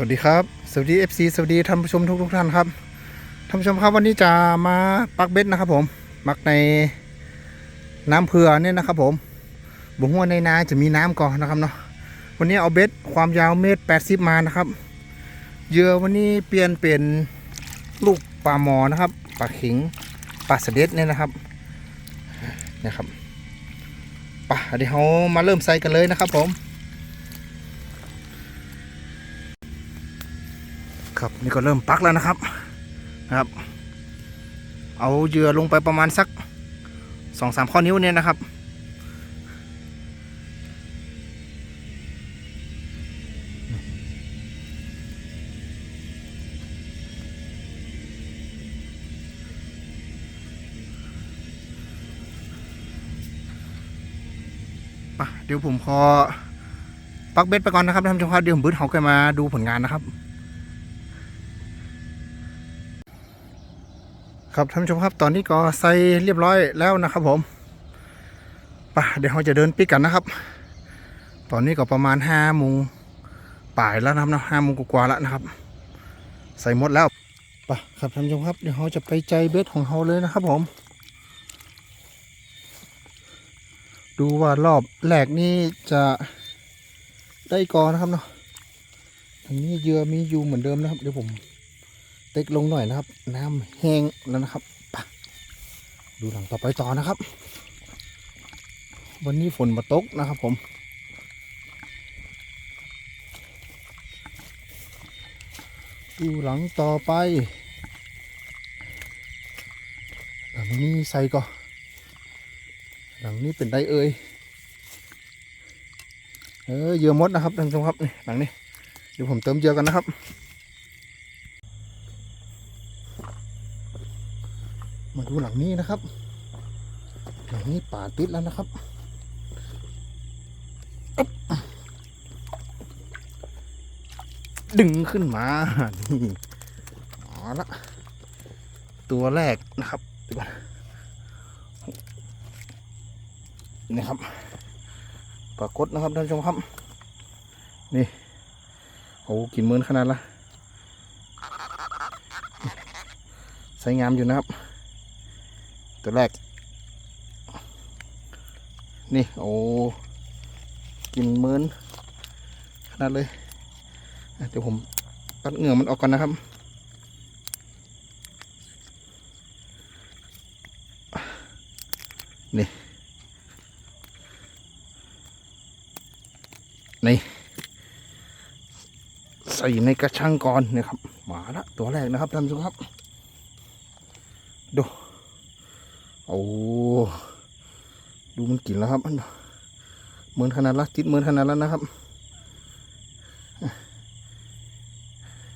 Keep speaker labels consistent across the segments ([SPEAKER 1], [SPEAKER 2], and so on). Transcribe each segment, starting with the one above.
[SPEAKER 1] วัสดีครับ สวัสดี FC สวัสดีท่านผู้ชมทุกทุกท่านครับท่านผู้ชมครับวันนี้จะมาปักเบ็ดนะครับผมปักในน้ำเผื่อเนี่ยนะครับผมบุหัวในนาจะมีน้ำก่อนนะครับเนาะวันนี้เอาเบ็ดความยาวเมตรแปดสิบมานะครับเยื่อวันนี้เปลี่ยนเป็นลูกปลาหมอนะครับปลาขิงปลาสเด็ดเนี่ยนะครับนะครับปะเดี๋ยวเรามาเริ่มใส่กันเลยนะครับผม ครับนี่ก็เริ่มปักแล้วนะครับนะครับ เอาเหยื่อลงไปประมาณสักสองสามข้อนิ้วเนี่ยนะครับ เดี๋ยวผมขอปักเบ็ดไปก่อนนะครับท่านผู้ชมครับเดี๋ยวผมบึ้ดเขากันมาดูผลงานนะครับ ครับท่านผู้ชมครับตอนนี้ก็ใส่เรียบร้อยแล้วนะครับผมปะเดี๋ยวเราจะเดินปิกกันนะครับ ตอนนี้ก็ประมาณห้าโมงป่ายแล้วนะครับเนาะห้าโมงกว่าๆแล้วนะครับ ใส่หมดแล้วปะครับท่านผู้ชมครับเดี๋ยวเราจะไปใจเบสของเราเลยนะครับผม ดูว่ารอบแรกนี่จะได้กอนะครับเนาะทางนี้เยื่อมีอยู่เหมือนเดิมนะครับ เดี๋ยวผม เต็กลงหน่อยนะครับ น้ำแห้งแล้วนะครับไปดูหลังต่อไปต่อนะครับ วันนี้ฝนมาตกนะครับผมดูหลังต่อไปหลังนี้ใส่ก็หลังนี้เป็นไดเอ่ยเออเยื่อมดนะครับท่านผู้ชมครับนี่หลังนี้เดี๋ยวผมเติมเยื่อกันนะครับ นี้นะครับหลังนี้ป่าติดแล้วนะครับดึงขึ้นมา นี่เอาละ ตัวแรกนะครับดี๋ยวก่อนนี่ครับ ปรากฏนะครับท่านผู้ชมครับ นี่ โอ้กินเหมือนขนาดละ ใส่งามอยู่นะครับ ตัวแรก นี่ โอ้ กินเหมือนขนาดเลย เดี๋ยวผมปัดเหงื่อมันออกก่อนนะครับ นี่ นี่ ใส่ในกระชังก่อนนี่ยครับ หมาละตัวแรกนะครับท่านผู้ชมครับ ดู โอ้ดูมันกินแล้วครับมันเหมือนขนาดละจิตเหมือนขนาดแล้วนะครับ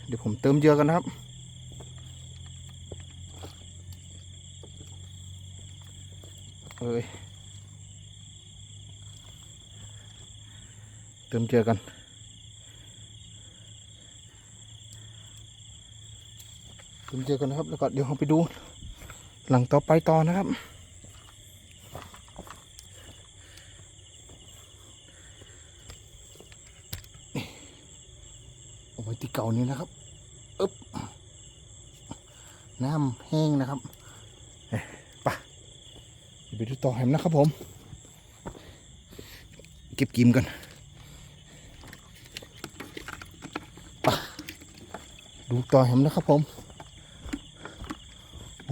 [SPEAKER 1] เดี๋ยวผมเติมเยอะกันนะครับเอ้ยเติมเจอกัน เติมเจอกันนะครับ แล้วก็เดี๋ยวเราไปดู หลังต่อไปต่อนะครับเอาไว้ที่เก่านี้นะครับอึ๊บน้ำแห้งนะครับเอ๊ะไปเดี๋ยวไปดูต่อแหมนะครับผม เก็บกิมกันไปดูต่อแหมนะครับผมโ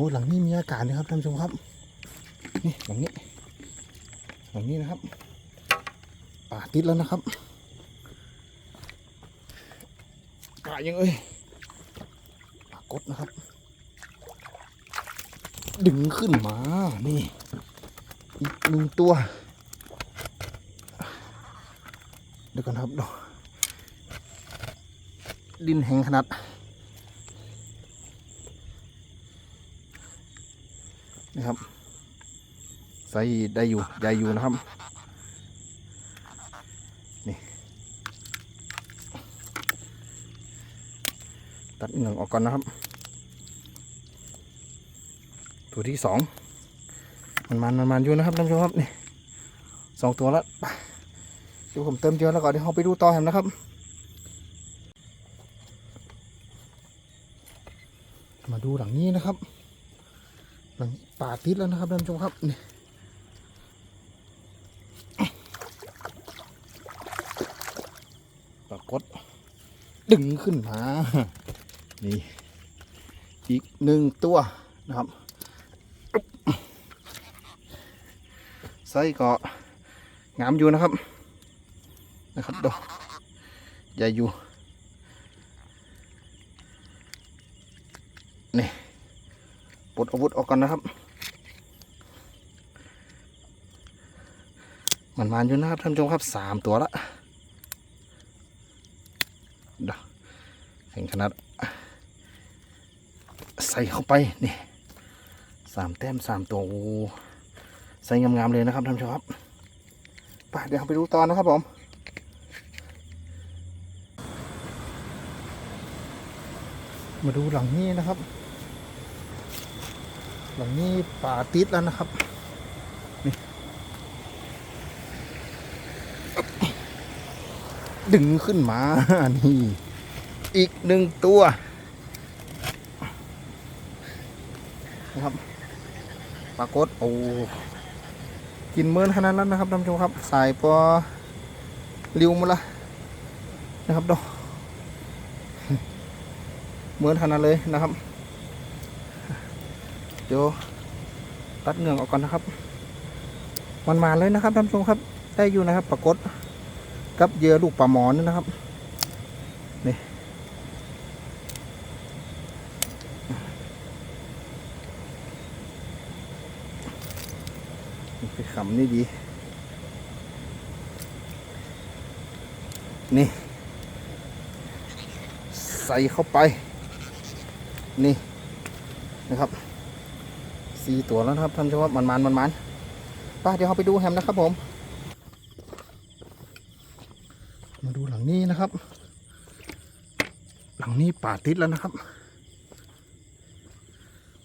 [SPEAKER 1] อ้หลังนี้มีอากาศนะครับท่านผู้ชมครับนี่หลังนี้หลังนี้นะครับป่าติดแล้วนะครับกายังเอ้ยปากฏนะครับ ดึงขึ้นมานี่อีกหนึ่งตัวเดี๋ยวกันครับดูดินแห้งขนาด นะครับใส่ได้อยู่ได้อยู่นะครับนี่ตัดเหงือกออกก่อนนะครับ ตัวที่สองมันมันมันมันอยู่นะครับท่านผู้ชมครับนี่สองตัวแล้วเดี๋ยวผมเติมเยอะแล้วก่อนเดี๋ยวเราไปดูต่อแหมนะครับ มาดูหลังนี้นะครับ หลังป่าติดแล้วนะครับท่านผู้ชมครับนี่ปรากฏดึงขึ้นมา นี่ อีกหนึ่งตัวนะครับไส้ก็งามอยู่นะครับ นะครับดอกใหญ่อยู่ นี่ ลดอาวุธออกก่อนนะครับ มันมาอยู่นะครับท่านผู้ชมครับสามตัวละเดอกแข่งขนาด ใส่เข้าไปนี่สามแต้มสามตัวใส่งามๆเลยนะครับท่านผู้ชมครับไปเดี๋ยวไปดูตอนนะครับผมมาดูหลังนี้นะครับ หลังนี้ป่าติดแล้วนะครับนี่ดึงขึ้นมานี่ อีกหนึ่งตัวนะครับปรากฏโอ้กินเมินขนาดนั้นนะครับท่านผู้ชมครับ สายปอริวมาละนะครับดอกเหมือนขนาดเลยนะครับ เดี๋ยวตัดเหงือกออกก่อนนะครับมันมาเลยนะครับท่านผู้ชมครับ ได้อยู่นะครับปรากฏกับเยื่อลูกปลาหมอนนี่นะครับนี่ไปขำนี่ดี นี่ ใส่เข้าไป นี่นะครับ สี่ตัวแล้วครับท่านผู้ชมครับมันมันมันมันไป้าเดี๋ยวเราไปดูแฮมนะครับผม มาดูหลังนี้นะครับ หลังนี้ป่าติดแล้วนะครับ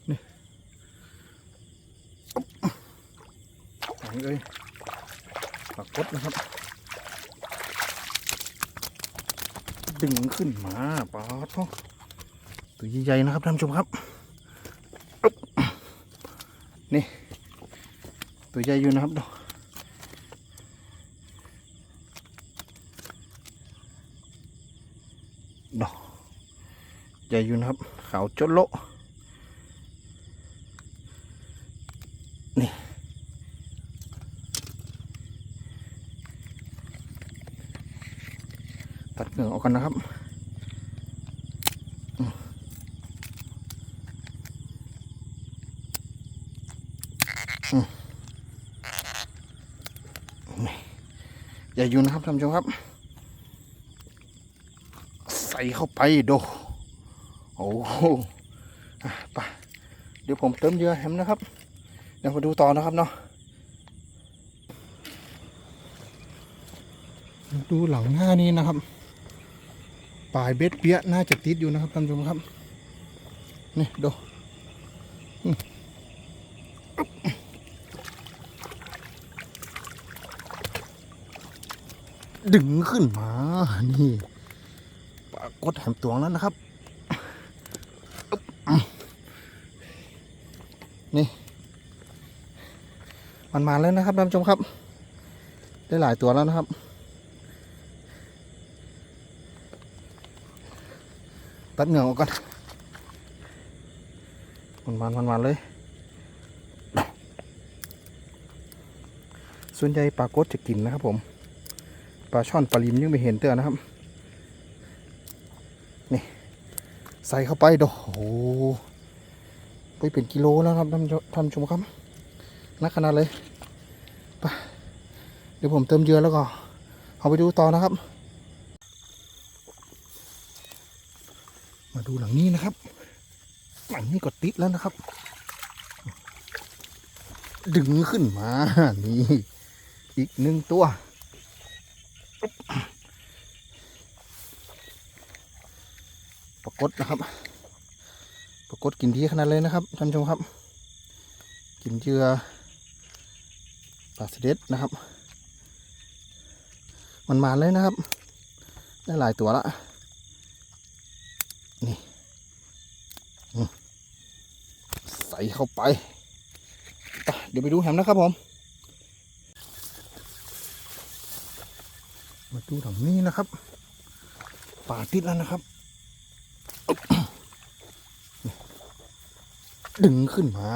[SPEAKER 1] นี่หลังเลยปากฏนะครับ ดึงขึ้นมาปาดเนาะตัวใหญ่ๆนะครับท่านผู้ชมครับ นี่ ตัวใหญ่อยู่นะครับดูดอกใหญ่อยู่นะครับ ขาวจดโลนี่ ตัดเหงือกออกกันนะครับ อย่าอยู่นะครับท่านผู้ชมครับ ใส่เข้าไปโดโอ้โหอะไปเดี๋ยวผมเติมเยอะแฮมนะครับ เดี๋ยวมาดูต่อนะครับเนาะดูหลังหน้านี้นะครับปลายเบ็ดเปี้ยน่าจะติดอยู่นะครับท่านผู้ชมครับ นี่ดูอืม ดึงขึ้นมา นี่ปรากฏแหมตวงแล้วนะครับ นี่ มันมาแล้วนะครับท่านผู้ชมครับ ได้หลายตัวแล้วนะครับ ตัดเหงือกออกก่อนมันมันมันมันเลย ส่วนใหญ่ปลากดจะกินนะครับผม ลาช่อนปลาลิมยังไม่เห็นเตือนนะครับ นี่ ใส่เข้าไปโดโอ้โหไปเป็นกิโลแล้วครับท่านชมท่านชมครับนักขนาดเลยไปเดี๋ยวผมเติมเยอะแล้วก็เอาไปดูต่อนะครับ มาดูหลังนี้นะครับ หลังนี้ก็ติดแล้วนะครับ ดึงขึ้นมา นี่ อีกหนึ่งตัว ปรากฏนะครับ ปรากฏกินดีขนาดเลยนะครับท่านชมครับ กินเจือปลาสเด็ดนะครับ มันมาเลยนะครับ ได้หลายตัวละ นี่อืมส่เข้าไปไป เดี๋ยวไปดูแฮมนะครับผม มาดูถังนี้นะครับ ป่าติดแล้วนะครับ ดึงขึ้นมา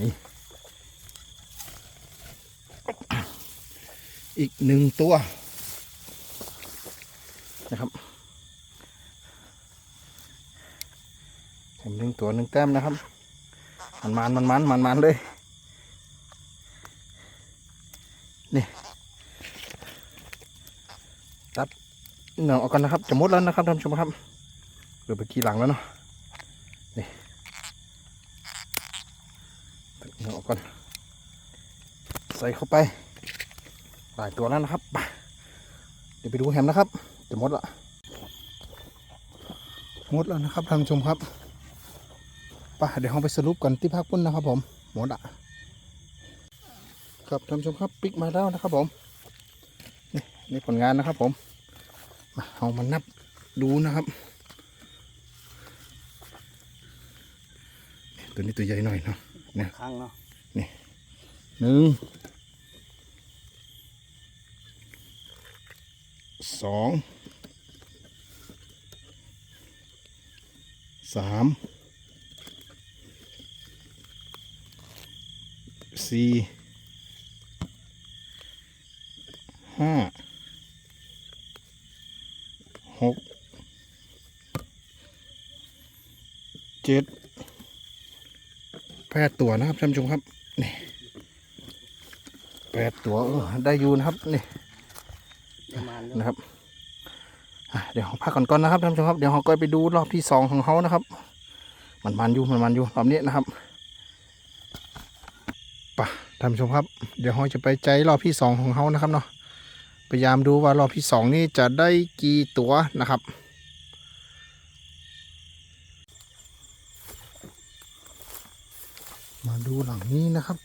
[SPEAKER 1] นี่ อีกหนึ่งตัว นะครับแถมหนึ่งตัวหนึ่งแต้มนะครับ มันมันมันมันมันมันเลย นี่ ตัดเหนือออกกันนะครับ จะมดแล้วนะครับท่านผู้ชมครับเหลือไปกี่หลังแล้วเนาะ นี่ตัดเหนื ออกก่อนใส่เข้าไปหลายตัวแล้วนะครับ เดี๋ยวไปดูแฮมนะครับจะหมดละหมดแล้วนะครับท่านผู้ชมครับไปเดี๋ยวเราไปสรุปกันที่ภาคปุ้นนะครับ ผมหมดละครับท่านผู้ชมครับปิกมาแล้วนะครับ ผมนี่นี่ผลงานนะครับ ผมมาเอามานับดูนะครับ ตัวนี้ตัวใหญ่หน่อยเนาะ
[SPEAKER 2] ครั้งเนาะ
[SPEAKER 1] หนึ่งสองสามสี่ห้าหกเจ็ดแปดตัวนะครับท่านผู้ชมครับ ปดตัวเออได้อยู่นะครับนี่
[SPEAKER 2] ประมาณนี้
[SPEAKER 1] นะครับอะเดี๋ยวเราพักก่อนก่อนนะครับท่านผู้ชมครับเดี๋ยวเราก็ไปดูรอบที่สองของเขานะครับ มันมันอยู่มันมันอยู่รอบนี้นะครับไป่ะท่านผู้ชมครับ เดี๋ยวเราจะไปใจรอบที่สองของเขานะครับเนาะพยายามดูว่ารอบที่สองนี้จะได้กี่ตัวนะครับมาดูหลังนี้นะครับ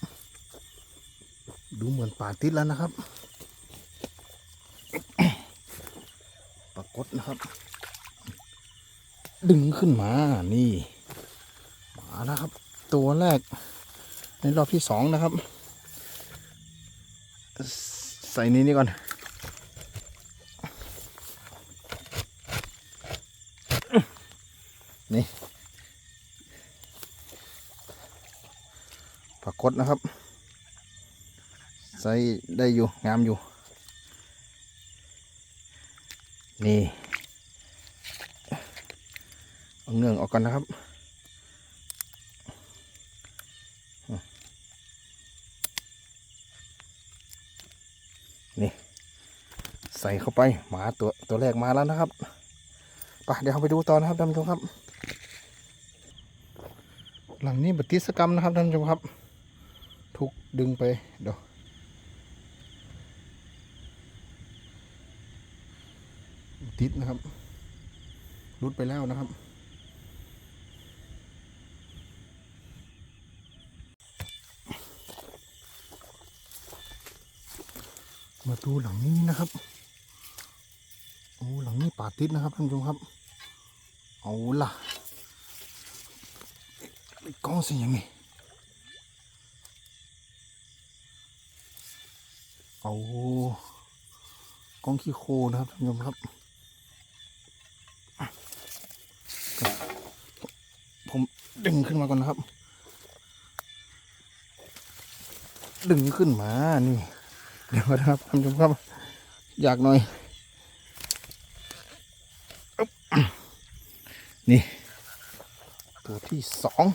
[SPEAKER 1] ดูเหมือนป่าติดแล้วนะครับ ปรากฏนะครับ ดึงขึ้นมา นี่ มาแล้วครับ ตัวแรก ในรอบที่สองนะครับ ใส่นี้นี่ก่อน นี่ ปรากฏนะครับ ใส่ได้อยู่ งามอยู่ นี่เอาเงื่องออกก่อนนะครับนี่ ใส่เข้าไปหมาตัวตัวแรกมาแล้วนะครับไปเดี๋ยวเราไปดูต่อนะครับท่านผู้ชมครับ หลังนี้บัติสกรรมนะครับท่านผู้ชมครับ ถูกดึงไปเดี๋ยว ติดนะครับรุดไปแล้วนะครับ มาดูหลังนี้นะครับโอ้หลังนี้ป่าติดนะครับท่านผู้ชมครับเอาล่ะไอ้กล้องสียงไงเอากล้องขี้โคนะครับท่านผู้ชมครับ ผมดึงขึ้นมาก่อนนะครับ ดึงขึ้นมา นี่ เดี๋ยวนะครับท่านผู้ชมครับ อยากหน่อยอึ๊บนี่ ตัวที่สอง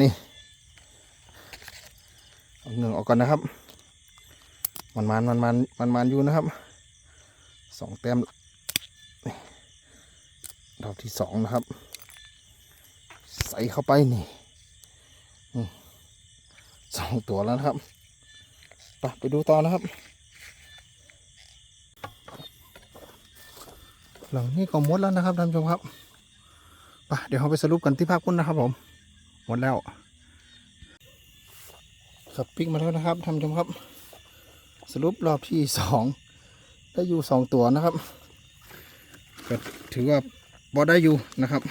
[SPEAKER 1] นี่เอาเงืองออกก่อนนะครับ มันมันมันมันมันมันอยู่นะครับ สองแต้มรอบที่สองนะครับ ใส่เข้าไปนี่สองตัวแล้วนะครับไปไปดูต่อนะครับ หลังนี้ก็หมดแล้วนะครับท่านผู้ชมครับไปเดี๋ยวเราไปสรุปกันที่ภาคพุ่นนะครับผม หมดแล้วครับปิกมาแล้วนะครับท่านผู้ชมครับ สรุปรอบที่สอง ได้อยู่สองตัวนะครับก็ถือว่าบอได้อยู่นะครับ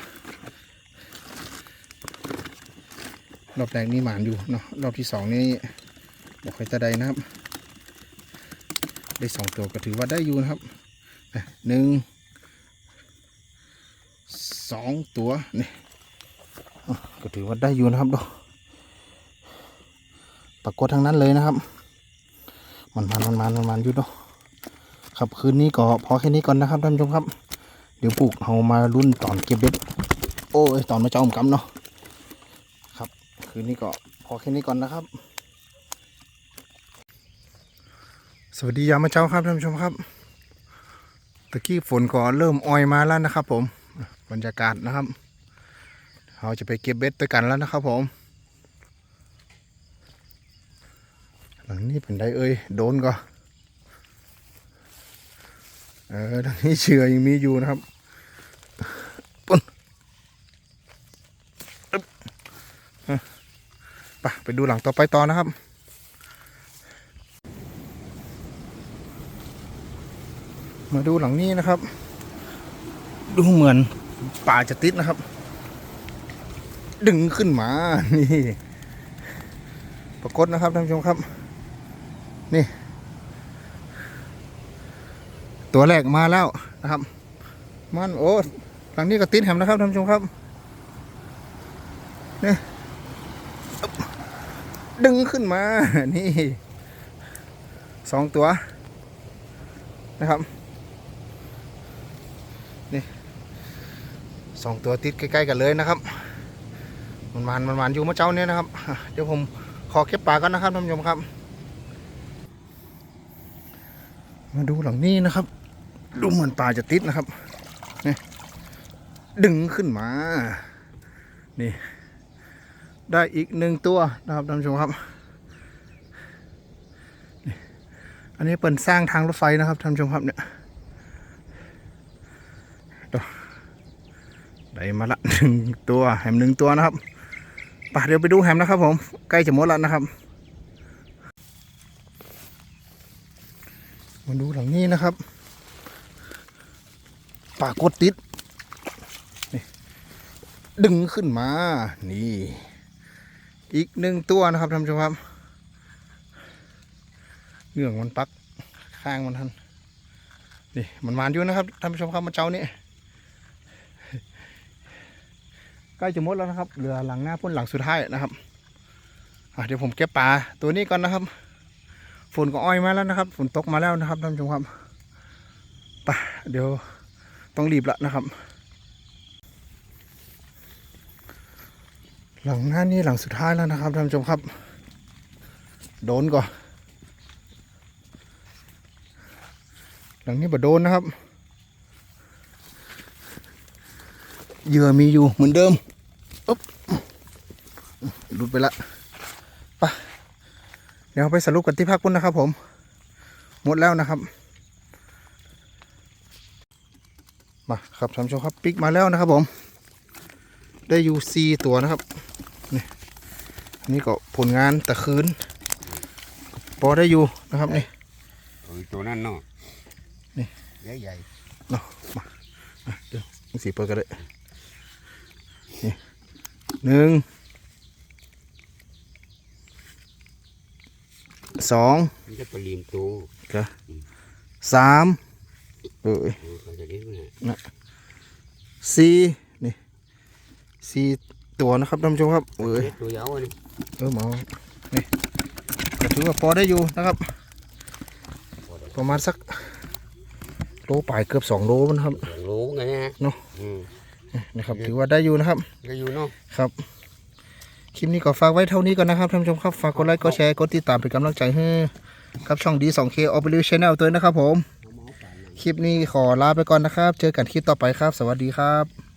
[SPEAKER 1] รอบแรกนี่หมานอยู่เนาะรอบที่สองนี่บอกใครจะได้นะครับ ได้สองตัวก็ถือว่าได้อยู่นะครับหนึ่งสองตัวนี่ก็ถือว่าได้อยู่นะครับดูปรากฏทั้งนั้นเลยนะครับ มันมันมันมันมันอยู่เนาะ ครับคืนนี้ก็พอแค่นี้ก่อนนะครับท่านผู้ชมครับ เดี๋ยวปลูกเอามารุ่นตอนเก็บเบ็ดโอ้ยตอนมาเจ้าอมกำเนาะครับ คืนนี้ก็พอแค่นี้ก่อนนะครับ สวัสดียามมาเช้าครับท่านผู้ชมครับตะกี้ฝนก็เริ่มออยมาแล้วนะครับ ผมบรรยากาศนะครับเราจะไปเก็บเบ็ดด้วยกันแล้วนะครับผม หลังนี้เป็นไดเอ้ยโดนก็ เออทางนี้เชือยังมีอยู่นะครับปุ่นปไปดูหลังต่อไปต่อนะครับมาดูหลังนี้นะครับ ดูเหมือนป่าจะติดนะครับ ดึงขึ้นมา นี่ ปรากฏนะครับท่านผู้ชมครับ นี่ ตัวแรกมาแล้วนะครับ มันโอ้หลังนี้ก็ติดแหมนะครับท่านผู้ชมครับนี่อึ๊บดึงขึ้นมา นี่สองตัวนะครับนี่สองตัวติดใกล้ๆกันเลยนะครับ มันมันมันมันอยู่เมื่อเจ้าเนี่ยนะครับ เดี๋ยวผมขอเก็บปลาก่อนนะครับท่านผู้ชมครับ มาดูหลังนี้นะครับ ดูเหมือนปลาจะติดนะครับนี่ดึงขึ้นมา นี่ ได้อีกหนึ่งตัวนะครับท่านผู้ชมครับนี่อันนี้เปิดสร้างทางรถไฟนะครับท่านผู้ชมครับเนี่ยได้มาละหนึ่งตัวแหมหนึ่งตัวนะครับไปเดี๋ยวไปดูแหมนะครับผม ใกล้จะหมดแล้วนะครับ มาดูหลังนี้นะครับ ปากกดติดนี่ดึงขึ้นมา นี่ อีกหนึ่งตัวนะครับท่านผู้ชมครับเหงื่องมันปักข้างมันท่านนี่มันมานอยู่นะครับท่านผู้ชมครับมาเจ้านี่ใกล้จะหมดแล้วนะครับเหลือหลังหน้าพ่นหลังสุดท้ายนะครับเดี๋ยวผมเก็บปลาตัวนี้ก่อนนะครับ ฝนก็อ้อยมาแล้วนะครับ ฝนตกมาแล้วนะครับท่านผู้ชมครับไปเดี๋ยว ต้องรีบละนะครับ หลังหน้านี้หลังสุดท้ายแล้วนะครับท่านผู้ชมครับ โดนก่อนหลังนี้บ่โดนนะครับเหยื่อมีอยู่เหมือนเดิมอุ๊บหลุดไปละเดี๋ยวไปสรุปกันที่ภาคปุ้นนะครับผม หมดแล้วนะครับ มาครับท่านผู้ชมครับปิกมาแล้วนะครับผม ได้อยู่ซีตัวนะครับนี่อันนี่ก็ผลงานแต่คืนพอได้อยู่นะครับนี่
[SPEAKER 3] เออตัวนั้นเนาะ
[SPEAKER 1] นี่
[SPEAKER 3] ใหญ่ใหญ่
[SPEAKER 1] เนาะมาอะเดี๋ยวสีเปิดกันเลยนี่หนึ่งสอง
[SPEAKER 3] มันจะปลีมตัว
[SPEAKER 1] สาม เอ้ย
[SPEAKER 3] เออเขาจะเรียกว่า
[SPEAKER 1] สี่นี่สี่ตัวนะครับท่านผู้ชมครับเอ้ย
[SPEAKER 3] เล็กตัวยาวอันนี้
[SPEAKER 1] เออหมอนี่ก็ถือว่าพอได้อยู่นะครับ ประมาณสักโลปลายเกือบสองโลมันครับ
[SPEAKER 3] สองโลไงนะ
[SPEAKER 1] เนาะ
[SPEAKER 3] อืม
[SPEAKER 1] นะครับ ถือว่าได้อยู่นะครับ
[SPEAKER 3] ก็อยู่เนาะ
[SPEAKER 1] ครับคลิปนี้ก็ฝากไว้เท่านี้ก่อนนะครับท่านผู้ชมครับฝากกดไลค์กดแชร์กดติดตามเป็นกำลังใจให้กับช่องดี 2K o p e r a t i o n a l ตัวนะครับผม คลิปนี้ขอลาไปก่อนนะครับ เจอกันคลิปต่อไปครับ สวัสดีครับ